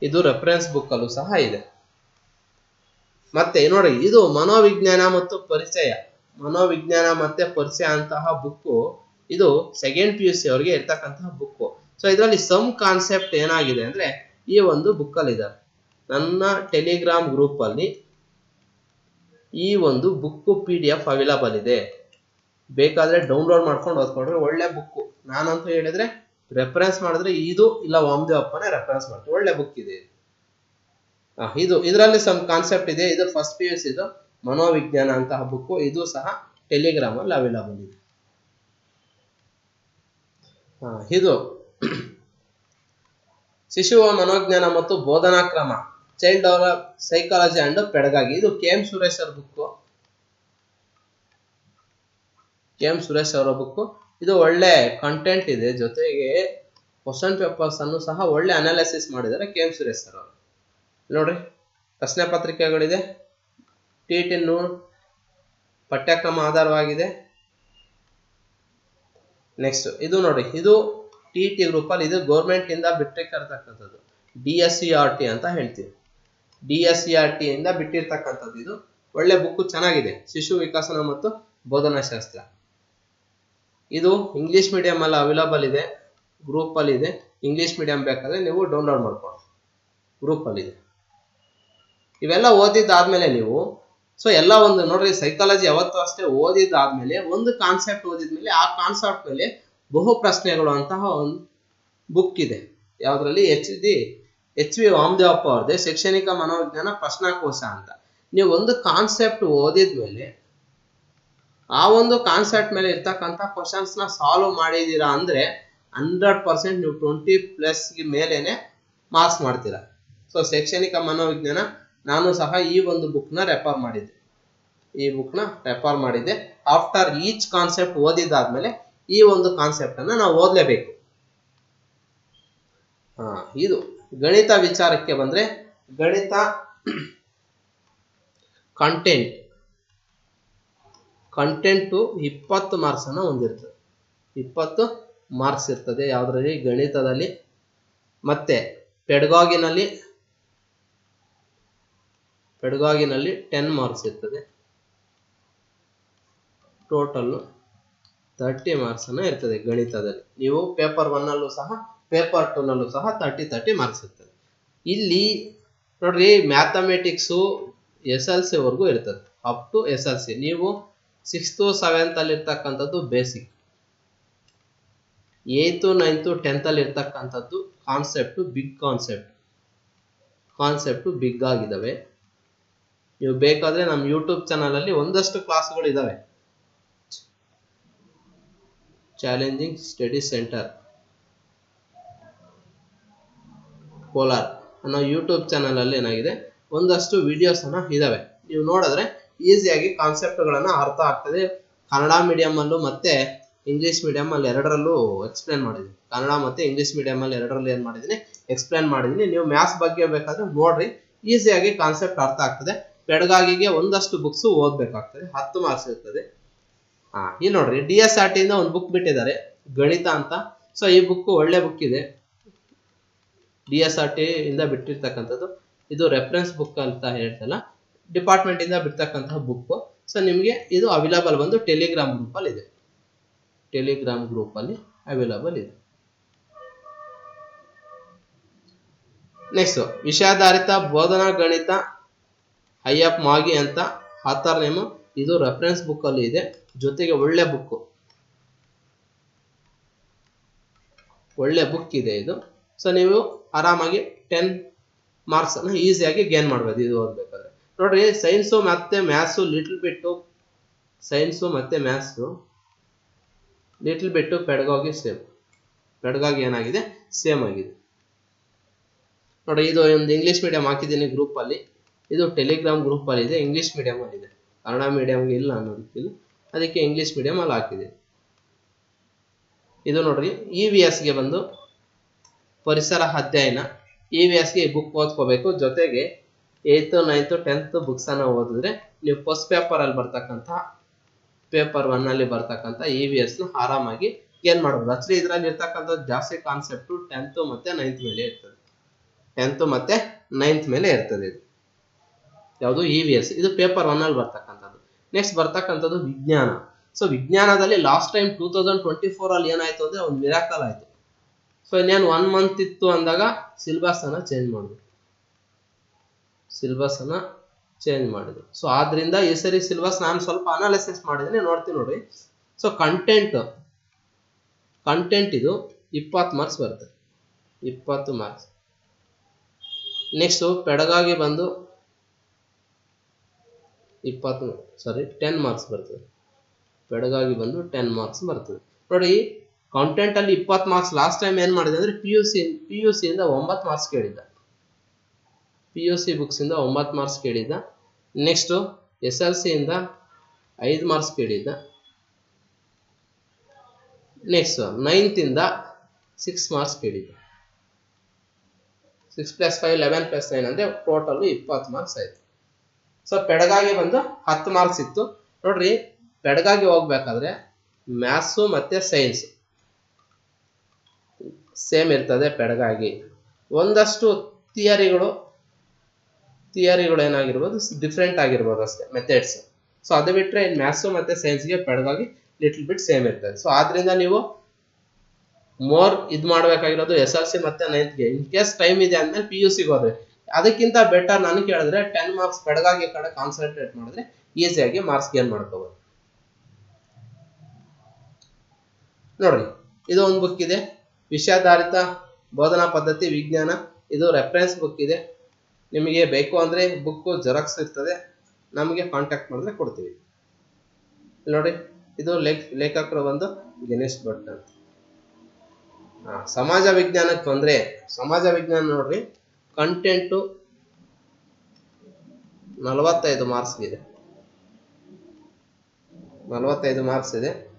ಇದು ರೆಫರೆನ್ಸ್ ಬುಕ್ ಅಲ್ಲೂ ಸಹ ಇದೆ. ಮತ್ತೆ ನೋಡಿ, ಇದು ಮನೋವಿಜ್ಞಾನ ಮತ್ತು ಪರಿಚಯ. ಮನೋವಿಜ್ಞಾನ ಮತ್ತೆ ಪರಿಚಯ ಅಂತಹ ಬುಕ್ಕು ಇದು ಸೆಕೆಂಡ್ ಪಿ ಯು ಸಿ ಅವರಿಗೆ ಇರ್ತಕ್ಕಂತಹ ಬುಕ್ಕು ಸೊ ಇದರಲ್ಲಿ ಸಮ್ ಕಾನ್ಸೆಪ್ಟ್ ಏನಾಗಿದೆ ಅಂದ್ರೆ, ಈ ಒಂದು ಬುಕ್ ಅಲ್ಲಿ ಇದೆ ನನ್ನ ಟೆಲಿಗ್ರಾಮ್ ಗ್ರೂಪ್ ಅಲ್ಲಿ ಈ ಒಂದು book P D F available ಇದೆ. ಬೇಕಾದ್ರೆ ಡೌನ್ಲೋಡ್ ಮಾಡ್ಕೊಂಡು ಓದ್ಕೊಂಡ್ರೆ ಒಳ್ಳೆ ಬುಕ್ ನಾನಂತೂ ಹೇಳಿದ್ರೆ ರೆಫರೆನ್ಸ್ ಮಾಡಿದ್ರೆ ಇದು ಇಲ್ಲ ವಾಮದೇವಪ್ಪನೇ ರೆಫರೆನ್ಸ್ ಮಾಡ್ತೀವಿ ಒಳ್ಳೆ ಬುಕ್ ಇದೆ ಇದು. ಇದರಲ್ಲಿ ಸಮ್ ಕಾನ್ಸೆಪ್ಟ್ ಇದೆ. ಇದು ಫಸ್ಟ್ ಪಿ ಯು ಸಿ ಇದು. ಮನೋವಿಜ್ಞಾನ ಅಂತಹ ಬುಕ್ ಇದು ಸಹ ಟೆಲಿಗ್ರಾಮ್ ಅಲ್ಲಿ ಅವೈಲಬಲ್ ಇದೆ. ಇದು. ಶಿಶುವ ಮನೋಜ್ಞಾನ ಮತ್ತು ಬೋಧನಾ ಕ್ರಮ child develop psychology and pedagogy ಇದು ಕೆ ಎಂ ಸುರೇಶ್ ಅವರ ಬುಕ್ ಕೆ ಎಂ ಸುರೇಶ್ ಅವರ ಬುಕ್ ಇದು ಒಳ್ಳೆ ಕಂಟೆಂಟ್ ಇದೆ. ಜೊತೆಗೆ ಕ್ವಶನ್ ಪೇಪರ್ಸ್ ಅನ್ನು ಸಹ ಒಳ್ಳೆ ಅನಾಲಿಸಿಸ್ ಮಾಡಿದ್ದಾರೆ ಕೆ ಎಂ ಸುರೇಶ್ ಸರ್ ಅವರು. ನೋಡ್ರಿ, ಪ್ರಶ್ನೆ ಪತ್ರಿಕೆಗಳಿದೆ. ಟಿ ಟಿ ನೂರ್ ಪಠ್ಯಕ್ರಮ ಆಧಾರವಾಗಿದೆ. ನೆಕ್ಸ್ಟ್ ಇದು ನೋಡಿ ಇದು ಟಿ ಟಿ ಗ್ರೂಪ್ ಅಲ್ಲಿ ಇದು ಗೌರ್ಮೆಂಟ್ ಇಂದ ಬಿಟ್ಟಿರ್ತಕ್ಕಂಥದ್ದು. D S C R T ಅಂತ ಹೇಳ್ತೀವಿ. D S C R T ಇಂದ ಬಿಟ್ಟಿರ್ತಕ್ಕಂಥದ್ದು ಇದು. ಒಳ್ಳೆ ಬುಕ್ ಚೆನ್ನಾಗಿದೆ. ಶಿಶು ವಿಕಸನ ಮತ್ತು ಬೋಧನಾ ಶಾಸ್ತ್ರ. ಇದು ಇಂಗ್ಲಿಷ್ ಮೀಡಿಯಂ ಅಲ್ಲಿ ಅವೈಲಬಲ್ ಇದೆ. ಗ್ರೂಪ್ ಅಲ್ಲಿ ಇದೆ. ಇಂಗ್ಲಿಷ್ ಮೀಡಿಯಂ ಬೇಕಾದ್ರೆ ನೀವು ಡೌನ್ಲೋಡ್ ಮಾಡ್ಕೊಳ್ಳಿ. ಗ್ರೂಪ್ ಅಲ್ಲಿ ಇದೆ. ಇವೆಲ್ಲ ಓದಿದ್ದಾದ್ಮೇಲೆ ನೀವು ಸೊ ಎಲ್ಲ ಒಂದು ನೋಡ್ರಿ ಸೈಕಾಲಜಿ ಯಾವತ್ತೂ ಅಷ್ಟೇ ಓದಿದ್ದಾದ್ಮೇಲೆ, ಒಂದು ಕಾನ್ಸೆಪ್ಟ್ ಓದಿದ್ಮೇಲೆ ಆ ಕಾನ್ಸೆಪ್ಟ್ ಮೇಲೆ ಬಹು ಪ್ರಶ್ನೆಗಳು ಅಂತಹ ಒಂದು ಬುಕ್ ಇದೆ. ಯಾವುದರಲ್ಲಿ H D H V Vamadevappa ಅವ್ರದ್ದೇ ಶೈಕ್ಷಣಿಕ ಮನೋವಿಜ್ಞಾನ ಪ್ರಶ್ನಾಕೋಶ ಅಂತ. ನೀವು ಒಂದು ಕಾನ್ಸೆಪ್ಟ್ ಓದಿದ್ಮೇಲೆ ಆ ಒಂದು ಕಾನ್ಸೆಪ್ಟ್ ಮೇಲೆ ಇರ್ತಕ್ಕಂಥ ಕ್ವಶನ್ಸ್ನ ಸಾಲ್ವ್ ಮಾಡಿದ್ದೀರಾ ಅಂದರೆ ಹಂಡ್ರೆಡ್ ಪರ್ಸೆಂಟ್ ನೀವು ಟ್ವೆಂಟಿ ಪ್ಲಸ್ ಮೇಲೇನೆ ಮಾರ್ಕ್ಸ್ ಮಾಡ್ತೀರಾ. ಸೊ ಶೈಕ್ಷಣಿಕ ಮನೋವಿಜ್ಞಾನ ನಾನು ಸಹ ಈ ಒಂದು ಬುಕ್ನ ರೆಫರ್ ಮಾಡಿದ್ದೆ. ಈ ಬುಕ್ನ ರೆಫರ್ ಮಾಡಿದ್ದೆ. ಆಫ್ಟರ್ ಈಚ್ ಕಾನ್ಸೆಪ್ಟ್ ಓದಿದ್ದಾದ್ಮೇಲೆ ಈ ಒಂದು ಕಾನ್ಸೆಪ್ಟ್ ಅನ್ನ ನಾವು ಓದಲೇಬೇಕು. ಇದು ಗಣಿತ ವಿಚಾರಕ್ಕೆ ಬಂದ್ರೆ ಗಣಿತ ಕಂಟೆಂಟ್ ಕಂಟೆಂಟು ಇಪ್ಪತ್ತು ಮಾರ್ಕ್ಸ್ ಅನ್ನ ಹೊಂದಿರ್ತದೆ. ಇಪ್ಪತ್ತು ಮಾರ್ಕ್ಸ್ ಇರ್ತದೆ ಯಾವುದರಲ್ಲಿ? ಗಣಿತದಲ್ಲಿ. ಮತ್ತೆ ಪೆಡ್ಗಾಗಿನಲ್ಲಿ ಪೆಡ್ಗಾಗಿನಲ್ಲಿ ಟೆನ್ ಮಾರ್ಕ್ಸ್ ಇರ್ತದೆ. ಟೋಟಲ್ ತರ್ಟಿ ಮಾರ್ಕ್ಸ್ ಅನ್ನ ಇರ್ತದೆ ಗಣಿತದಲ್ಲಿ. ನೀವು ಪೇಪರ್ ಒನ್ ಅಲ್ಲೂ ಸಹ ಪೇಪರ್ ಟೂ ನಲ್ಲೂ ಸಹ ತರ್ಟಿ ತರ್ಟಿ ಮಾರ್ಕ್ಸ್ ಇರ್ತದೆ. ಇಲ್ಲಿ ನೋಡ್ರಿ ಮ್ಯಾಥಮೆಟಿಕ್ಸು ಎಸ್ ಎಲ್ ಸಿ ವರೆಗೂ ಇರ್ತದೆ. Up to S L C ನೀವು ಸಿಕ್ಸ್ತು ಸೆವೆಂತ್ ಅಲ್ಲಿ ಇರ್ತಕ್ಕಂಥದ್ದು ಬೇಸಿಕ್ ಏಯ್ತು ನೈನ್ತು ಟೆಂತ್ ಅಲ್ಲಿ ಇರ್ತಕ್ಕಂಥದ್ದು concept big concept concept big ಆಗಿದ್ದಾವೆ. ನೀವು ಬೇಕಾದ್ರೆ ನಮ್ಮ ಯೂಟ್ಯೂಬ್ ಚಾನಲಲ್ಲಿ ಒಂದಷ್ಟು ಕ್ಲಾಸ್ಗಳು ಇದಾವೆ ಚಾಲೆಂಜಿಂಗ್ ಸ್ಟಡಿ ಸೆಂಟರ್ ಕೋಲಾರ್ ಅನ್ನೋ ಯೂಟ್ಯೂಬ್ ಚಾನಲಲ್ಲಿ ಏನಾಗಿದೆ? ಒಂದಷ್ಟು ವಿಡಿಯೋಸನ್ನು ಇದಾವೆ. ನೀವು ನೋಡಿದ್ರೆ ಈಸಿಯಾಗಿ ಕಾನ್ಸೆಪ್ಟ್ಗಳನ್ನು ಅರ್ಥ ಆಗ್ತದೆ. ಕನ್ನಡ ಮೀಡಿಯಂ ಮತ್ತು ಇಂಗ್ಲೀಷ್ ಇಂಗ್ಲಿಷ್ ಮೀಡಿಯಂ ಅಲ್ಲಿ ಎರಡರಲ್ಲೂ ಎಕ್ಸ್ಪ್ಲೇನ್ ಮಾಡಿದ್ದೀನಿ. ಕನ್ನಡ ಮತ್ತು ಇಂಗ್ಲೀಷ್ ಮೀಡಿಯಂ ಅಲ್ಲಿ ಎರಡರಲ್ಲೂ ಏನ್ ಮಾಡಿದ್ದೀನಿ? ಎಕ್ಸ್ಪ್ಲೇನ್ ಮಾಡಿದ್ದೀನಿ. ನೀವು ಮ್ಯಾಥ್ಸ್ ಬಗ್ಗೆ ಬೇಕಾದರೆ ನೋಡ್ರಿ. ಈಸಿಯಾಗಿ ಕಾನ್ಸೆಪ್ಟ್ ಅರ್ಥ ಆಗ್ತದೆ. ಪೆಡಗಾಗಿಗೆ ಒಂದಷ್ಟು ಬುಕ್ಸು ಓದಬೇಕಾಗ್ತದೆ. ಹತ್ತು ಮಾರ್ಕ್ಸ್ ಇರ್ತದೆ. ಹಾ ಇಲ್ಲಿ ನೋಡ್ರಿ ಡಿ ಎಸ್ ಆರ್ ಟಿ ಇಂದ ಒಂದು ಬುಕ್ ಬಿಟ್ಟಿದ್ದಾರೆ, ಗಣಿತ ಅಂತ. ಸೊ ಈ ಬುಕ್ ಒಳ್ಳೆ ಬುಕ್ ಇದೆ. ಡಿ ಎಸ್ ಆರ್ ಟಿ ಇಂದ ಬಿಟ್ಟಿರ್ತಕ್ಕಂಥದ್ದು. ಇದು ರೆಫರೆನ್ಸ್ ಬುಕ್ ಅಂತ ಹೇಳ್ತಲ್ಲ ಡಿಪಾರ್ಟ್ಮೆಂಟ್ ಇಂದ ಬಿಡ್ತಕ್ಕಂತಹ ಬುಕ್ ಸೊ ನಿಮಗೆ ಇದು ಅವೈಲಬಲ್ ಬಂದು ಟೆಲಿಗ್ರಾಮ್ ಗ್ರೂಪ್ ಅಲ್ಲಿ ಇದೆ. ಟೆಲಿಗ್ರಾಮ್ ಗ್ರೂಪ್ ಅಲ್ಲಿ ಅವೈಲಬಲ್ ಇದೆ. ನೆಕ್ಸ್ಟ್ ವಿಷಯಾಧಾರಿತ ಬೋಧನಾ ಗಣಿತ ಅಯ್ಯಪ್ ಮಾಗಿ ಅಂತ ಆತರ್ ನೇಮು ಇದು ರೆಫರೆನ್ಸ್ ಬುಕ್ ಅಲ್ಲಿ ಇದೆ. ಜೊತೆಗೆ ಒಳ್ಳೆ ಬುಕ್ ಒಳ್ಳೆ ಬುಕ್ ಇದೆ ಇದು. ಸೊ ನೀವು ಆರಾಮಾಗಿ ಟೆನ್ ಮಾರ್ಕ್ಸ್ ಅನ್ನು ಈಸಿಯಾಗಿ ಗೇನ್ ಮಾಡಬಹುದು ಇದು ಓದ್ಬೇಕಾದ್ರೆ. ನೋಡ್ರಿ ಸೈನ್ಸು ಮತ್ತೆ ಮ್ಯಾಥ್ಸು ಲಿಟಲ್ ಬಿಟ್ಟು ಸೈನ್ಸು ಮತ್ತೆ ಮ್ಯಾಥ್ಸು ಲಿಟಲ್ ಬಿಟ್ಟು ಪೆಡಗಾಗಿ ಸೇಮ್ ಪೆಡಗಾಗಿ ಏನಾಗಿದೆ? ಸೇಮ್ ಆಗಿದೆ. ನೋಡಿ ಇದು ಒಂದು ಇಂಗ್ಲಿಷ್ ಮೀಡಿಯಂ ಹಾಕಿದ್ದೀನಿ ಗ್ರೂಪ್ ಅಲ್ಲಿ. ಇದು ಟೆಲಿಗ್ರಾಮ್ ಗ್ರೂಪ್ ಅಲ್ಲಿ ಇದೆ. ಇಂಗ್ಲಿಷ್ ಮೀಡಿಯಂ ಇದೆ. ಕನ್ನಡ ಮೀಡಿಯಂ ಇಲ್ಲ ಅನ್ನೋದಕ್ಕಿಲ್ಲ ಅದಕ್ಕೆ ಇಂಗ್ಲಿಷ್ ಮೀಡಿಯಂ ಅಲ್ಲಿ ಹಾಕಿದೆ. ಇದು ನೋಡ್ರಿ ಇ ವಿ ಎಸ್ಗೆ ಬಂದು ಪರಿಸರ ಅಧ್ಯಯನ. ಇ ವಿ ಎಸ್ಗೆ ಬುಕ್ ಓದ್ಕೋಬೇಕು. ಜೊತೆಗೆ ಏಯ್ತು ನೈನ್ತು ಟೆಂತ್ ಬುಕ್ಸ್ ಅನ್ನ ಓದಿದ್ರೆ ನೀವು ಫಸ್ಟ್ ಪೇಪರ್ ಅಲ್ಲಿ ಬರ್ತಕ್ಕಂಥ ಪೇಪರ್ ಒನ್ ಅಲ್ಲಿ ಬರ್ತಕ್ಕಂಥ ಇ ವಿ ಎಸ್ ಆರಾಮಾಗಿ ಏನ್ ಮಾಡ್ಬೋದು. ಆಕ್ಚುಲಿ ಇದರಲ್ಲಿ ಇರ್ತಕ್ಕಂಥ ಜಾಸ್ತಿ ಕಾನ್ಸೆಪ್ಟ್ ಟೆಂತ್ ಮತ್ತೆ ನೈನ್ತ್ ಮೇಲೆ ಇರ್ತದೆ. ಟೆಂತ್ ಮತ್ತೆ ನೈನ್ತ್ ಮೇಲೆ ಇರ್ತದೆ ಇದು. ಯಾವುದು ಇ ವಿ ಎಸ್ ಇದು ಪೇಪರ್ ಒನ್ ಅಲ್ಲಿ ಬರ್ತಕ್ಕಂಥದ್ದು. ನೆಕ್ಸ್ಟ್ ಬರ್ತಕ್ಕಂಥದ್ದು ವಿಜ್ಞಾನ. ಸೊ ವಿಜ್ಞಾನದಲ್ಲಿ last time two thousand twenty four ಅಲ್ಲಿ ಏನಾಯ್ತು ಅಂದ್ರೆ ಒಂದು ಮಿರಾಕಲ್ ಆಯ್ತು. ಸೊ ಇನ್ನೇನು ಒನ್ ಮಂತ್ ಇತ್ತು ಅಂದಾಗ ಸಿಲೆಬಸ್ ಅನ್ನ ಚೇಂಜ್ ಮಾಡಿದ್ರು. ಸಿಲೆಬಸ್ ಅನ್ನ ಚೇಂಜ್ ಮಾಡಿದ್ರು. ಸೊ ಆದ್ರಿಂದ ಈ ಸರಿ ಸಿಲೆಬಸ್ ನಾನು ಸ್ವಲ್ಪ ಅನಾಲಿಸಿಸ್ ಮಾಡಿದ್ರೆ ನೋಡ್ತೀನಿ ನೋಡಿ. ಸೊ ಕಂಟೆಂಟ್ ಕಂಟೆಂಟ್ ಇದು ಇಪ್ಪತ್ತು ಮಾರ್ಕ್ಸ್ ಬರುತ್ತೆ. ಇಪ್ಪತ್ತು ಮಾರ್ಕ್ಸ್ ನೆಕ್ಸ್ಟು ಪೆಡಗಾಗಿ ಬಂದು ಇಪ್ಪತ್ತು ಸಾರಿ ಟೆನ್ ಮಾರ್ಕ್ಸ್ ಬರ್ತದೆ. ಪೆಡಗಾಗಿ ಬಂದು ಟೆನ್ ಮಾರ್ಕ್ಸ್ ಬರ್ತದೆ. ನೋಡಿ ಕಾಂಟೆಂಟ್ ಅಲ್ಲಿ ಇಪ್ಪತ್ತು ಮಾರ್ಕ್ಸ್ ಲಾಸ್ಟ್ ಟೈಮ್ ಏನು ಮಾಡಿದೆ ಅಂದ್ರೆ P U C P U C ಇಂದ ಒಂಬತ್ತು ಮಾರ್ಕ್ಸ್ ಕೇಳಿದ್ದ. ಪಿ ಯು ಸಿ ಬುಕ್ಸ್ ಇಂದ ಒಂಬತ್ತು ಮಾರ್ಕ್ಸ್ ಕೇಳಿದ್ದ. ನೆಕ್ಸ್ಟ್ ಎಸ್ ಎಲ್ ಸಿ ಇಂದ ಐದು ಮಾರ್ಕ್ಸ್ ಕೇಳಿದ್ದ. ನೆಕ್ಸ್ಟ್ ನೈನ್ತ್ ಇಂದ ಸಿಕ್ಸ್ ಮಾರ್ಕ್ಸ್ ಕೇಳಿದ್ದ. Six plus five eleven plus nine ಅಂದ್ರೆ ಟೋಟಲ್ ಇಪ್ಪತ್ತು ಮಾರ್ಕ್ಸ್ ಆಯ್ತು. ಸೊ ಪೆಡಗಾಗಿ ಬಂದು ಹತ್ತು ಮಾರ್ಕ್ಸ್ ಇತ್ತು. ನೋಡ್ರಿ ಪೆಡಗಾಗಿ ಹೋಗ್ಬೇಕಾದ್ರೆ ಮ್ಯಾಥ್ಸು ಮತ್ತೆ ಸೈನ್ಸ್ ಸೇಮ್ ಇರ್ತದೆ ಪೆಡಗಾಗಿ ಒಂದಷ್ಟು ಥಿಯರಿಗಳು ಥಿಯರಿಗಳು ಏನಾಗಿರ್ಬೋದು ಡಿಫ್ರೆಂಟ್ ಆಗಿರ್ಬೋದು ಅಷ್ಟೇ ಮೆಥಡ್ಸ್ ಸೊ ಅದು ಬಿಟ್ಟರೆ ಇನ್ನು ಮ್ಯಾಥ್ಸು ಮತ್ತು ಸೈನ್ಸ್ಗೆ ಪೆಡಗಾಗಿ ಲಿಟ್ಲ್ ಬಿಟ್ ಸೇಮ್ ಇರ್ತದೆ. ಸೊ ಆದ್ರಿಂದ ನೀವು ಮೋರ್ ಇದು ಮಾಡಬೇಕಾಗಿರೋದು ಎಸ್ ಎಲ್ ಸಿ ಮತ್ತು ನೈನ್ತ್ಗೆ ಇನ್ ಕೇಸ್ ಟೈಮ್ ಇದೆ ಅಂದಮೇಲೆ ಪಿ ಯು ಸಿಗೆ ಹೋದ್ರೆ. ಅದಕ್ಕಿಂತ ಬೆಟರ್ ನಾನು ಕೇಳಿದ್ರೆ ಟೆನ್ ಮಾರ್ಕ್ಸ್ ಬೆಳಗಾಗಿ ಕಡೆ ಕಾನ್ಸಂಟ್ರೇಟ್ ಮಾಡಿದ್ರೆ ಈಸಿಯಾಗಿ ಮಾರ್ಕ್ಸ್ ಗೇನ್ ಮಾಡ್ಕೋಬಹುದು ನೋಡ್ರಿ ಇದು ಒಂದು ಬುಕ್ ಇದೆ. ವಿಷಯಾಧಾರಿತ ಬೋಧನಾ ಪದ್ಧತಿ, ವಿಜ್ಞಾನ. ಇದು ರೆಫರೆನ್ಸ್ ಬುಕ್ ಇದೆ. ನಿಮಗೆ ಬೇಕು ಅಂದ್ರೆ ಬುಕ್ ಜೆರಾಕ್ಸ್ ಇರ್ತದೆ. ನಮಗೆ ಕಾಂಟ್ಯಾಕ್ಟ್ ಮಾಡಿದ್ರೆ ಕೊಡ್ತೀವಿ. ನೋಡಿ, ಇದು ಲೇಖ, ಲೇಖಕರು ಬಂದು ಗಣೇಶ್ ಭಟ್ ಅಂತ. ಸಮಾಜ ವಿಜ್ಞಾನಕ್ಕೆ ಬಂದ್ರೆ, ಸಮಾಜ ವಿಜ್ಞಾನ ನೋಡ್ರಿ. ಕಂಟೆಂಟು ನಲವತ್ತೈದು ಮಾರ್ಕ್ಸ್ ಇದೆ. ನಲವತ್ತೈದು ಮಾರ್ಕ್ಸ್ ಇದೆ.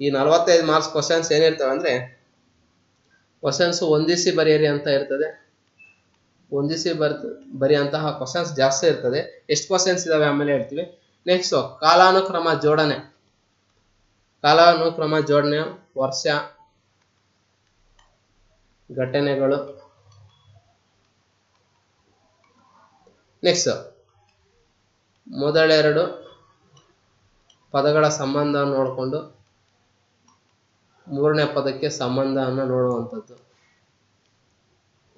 ಈ ನಲವತ್ತೈದು ಮಾರ್ಕ್ಸ್ ಕ್ವಶನ್ಸ್ ಏನಿರ್ತವೆ ಅಂದ್ರೆ ಕ್ವಶನ್ಸು ಹೊಂದಿಸಿ ಬರೆಯಿರಿ ಅಂತ ಇರ್ತದೆ. ಹೊಂದಿಸಿ ಬರ್ ಬರೆಯುವಂತಹ ಕ್ವಶನ್ಸ್ ಜಾಸ್ತಿ ಇರ್ತದೆ. ಎಷ್ಟು ಕ್ವಶನ್ಸ್ ಇದಾವೆ ಆಮೇಲೆ ಹೇಳ್ತೀವಿ. ನೆಕ್ಸ್ಟು ಕಾಲಾನುಕ್ರಮ ಜೋಡಣೆ. ಕಾಲಾನುಕ್ರಮ ಜೋಡಣೆ ವರ್ಷ, ಘಟನೆಗಳು. ನೆಕ್ಸ್ಟ್ ಮೊದಲೆರಡು ಪದಗಳ ಸಂಬಂಧ ನೋಡಿಕೊಂಡು ಮೂರನೇ ಪದಕ್ಕೆ ಸಂಬಂಧವನ್ನು ನೋಡುವಂಥದ್ದು.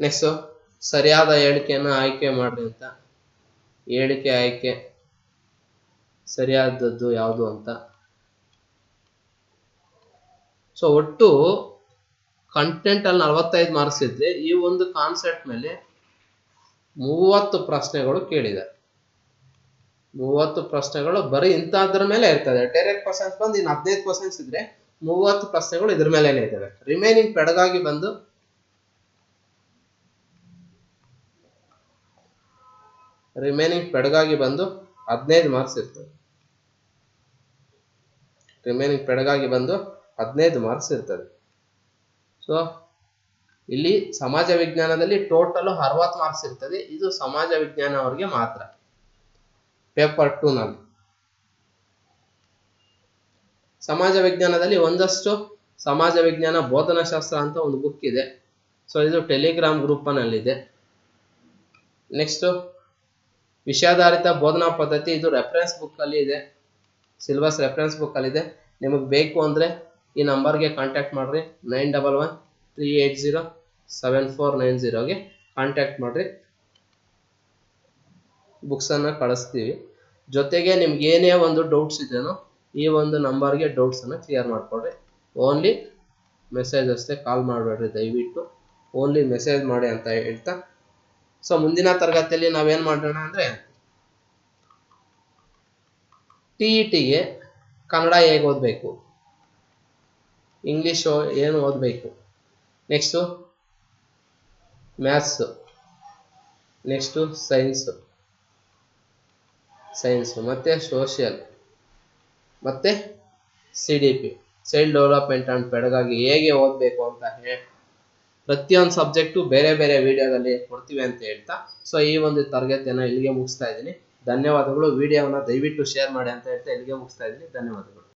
ನೆಕ್ಸ್ಟು ಸರಿಯಾದ ಹೇಳಿಕೆಯನ್ನು ಆಯ್ಕೆ ಮಾಡಿ ಅಂತ. ಹೇಳಿಕೆ, ಆಯ್ಕೆ. ಸರಿಯಾದದ್ದು ಯಾವುದು ಅಂತ. ಸೊ ಒಟ್ಟು ಕಂಟೆಂಟ್ ಅಲ್ಲಿ ನಲವತ್ತೈದು ಮಾರ್ಕ್ಸ್ ಇದ್ರೆ ಈ ಒಂದು ಕಾನ್ಸೆಪ್ಟ್ ಮೇಲೆ ಮೂವತ್ತು ಪ್ರಶ್ನೆಗಳು ಕೇಳಿದ್ದಾರೆ ಮೂವತ್ತು ಪ್ರಶ್ನೆಗಳು ಬರೀ ಇಂಥದ್ರ ಮೇಲೆ ಇರ್ತದೆ. ಡೈರೆಕ್ಟ್ ಕ್ವಶನ್ಸ್ ಬಂದು ಇನ್ನು ಹದಿನೈದು ಕ್ವಶನ್ಸ್ ಇದ್ರೆ ಮೂವತ್ತು ಪ್ರಶ್ನೆಗಳು ಇದ್ರ ಮೇಲೇನೆ ಇದ್ದಾವೆ. ರಿಮೈನಿಂಗ್ ಪೆಡಗಾಗಿ ಬಂದು ರಿಮೈನಿಂಗ್ ಪೆಡಗಾಗಿ ಬಂದು ಹದಿನೈದು ಮಾರ್ಕ್ಸ್ ಇರ್ತದೆ. ರಿಮೈನಿಂಗ್ ಪೆಡಗಾಗಿ ಬಂದು ಹದಿನೈದು ಮಾರ್ಕ್ಸ್ ಇರ್ತದೆ. ಸೊ ಇಲ್ಲಿ ಸಮಾಜ ವಿಜ್ಞಾನದಲ್ಲಿ ಟೋಟಲ್ ಅರವತ್ತು ಮಾರ್ಕ್ಸ್ ಇರ್ತದೆ. ಇದು ಸಮಾಜ ವಿಜ್ಞಾನ ಅವರಿಗೆ ಮಾತ್ರ. ಪೇಪರ್ ಟೂ ನಲ್ಲಿ. ಸಮಾಜ ವಿಜ್ಞಾನದಲ್ಲಿ ಒಂದಷ್ಟು ಸಮಾಜ ವಿಜ್ಞಾನ ಬೋಧನಾಶಾಸ್ತ್ರ ಅಂತ ಒಂದು ಬುಕ್ ಇದೆ. ಸೊ ಇದು ಟೆಲಿಗ್ರಾಮ್ ಗ್ರೂಪ್ನಲ್ಲಿದೆ ನೆಕ್ಸ್ಟ್ ವಿಷಯಾಧಾರಿತ ಬೋಧನಾ ಪದ್ಧತಿ ಇದು ರೆಫರೆನ್ಸ್ ಬುಕ್ ಅಲ್ಲಿ ಇದೆ. ಸಿಲೆಬಸ್ ರೆಫರೆನ್ಸ್ ಬುಕ್ ಅಲ್ಲಿ ಇದೆ. ನಿಮಗೆ ಬೇಕು ಅಂದ್ರೆ ಈ ನಂಬರ್ಗೆ ಕಾಂಟ್ಯಾಕ್ಟ್ ಮಾಡ್ರಿ. Nine double one three eight zero seven four nine ಜೀರೋಗೆ contact ಮಾಡಿರಿ. ಬುಕ್ಸನ್ನು ಕಳಿಸ್ತೀವಿ. ಜೊತೆಗೆ ನಿಮ್ಗೆ ಏನೇ ಒಂದು ಡೌಟ್ಸ್ ಇದೆಯೋ ಈ ಒಂದು ನಂಬರ್ಗೆ ಡೌಟ್ಸನ್ನು ಕ್ಲಿಯರ್ ಮಾಡಿಕೊಡ್ರಿ. ಓನ್ಲಿ ಮೆಸೇಜ್ ಅಷ್ಟೇ ಕಾಲ್ ಮಾಡಬೇಡ್ರಿ ದಯವಿಟ್ಟು. ಓನ್ಲಿ ಮೆಸೇಜ್ ಮಾಡಿ ಅಂತ ಹೇಳ್ತಾ. ಸೊ ಮುಂದಿನ ತರಗತಿಯಲ್ಲಿ ನಾವೇನು ಮಾಡೋಣ ಅಂದರೆ ಟಿ ಇ ಟಿಗೆ ಕನ್ನಡ ಹೇಗೆ ಓದಬೇಕು? ಇಂಗ್ಲೀಷು ಏನು ಓದಬೇಕು? Next maths next science science ಮತ್ತು ಸೋಷಿಯಲ್ ಮತ್ತು C D P child development and pedagogy ಹೇಗೆ ಓದಬೇಕು ಅಂತ ಹೇಳಿ ಪ್ರತಿಯೊಂದು ಸಬ್ಜೆಕ್ಟು ಬೇರೆ ಬೇರೆ ವಿಡಿಯೋದಲ್ಲಿ ಕೊಡ್ತೀವಿ ಅಂತ ಹೇಳ್ತಾ. ಸೊ ಈ ಒಂದು ತರಗತಿಯನ್ನು ಇಲ್ಲಿಗೆ ಮುಗಿಸ್ತಾ ಇದ್ದೀನಿ. ಧನ್ಯವಾದಗಳು. ವಿಡಿಯೋವನ್ನು ದಯವಿಟ್ಟು ಶೇರ್ ಮಾಡಿ ಅಂತ ಹೇಳ್ತಾ ಇಲ್ಲಿಗೆ ಮುಗಿಸ್ತಾ ಇದ್ದೀನಿ. ಧನ್ಯವಾದಗಳು.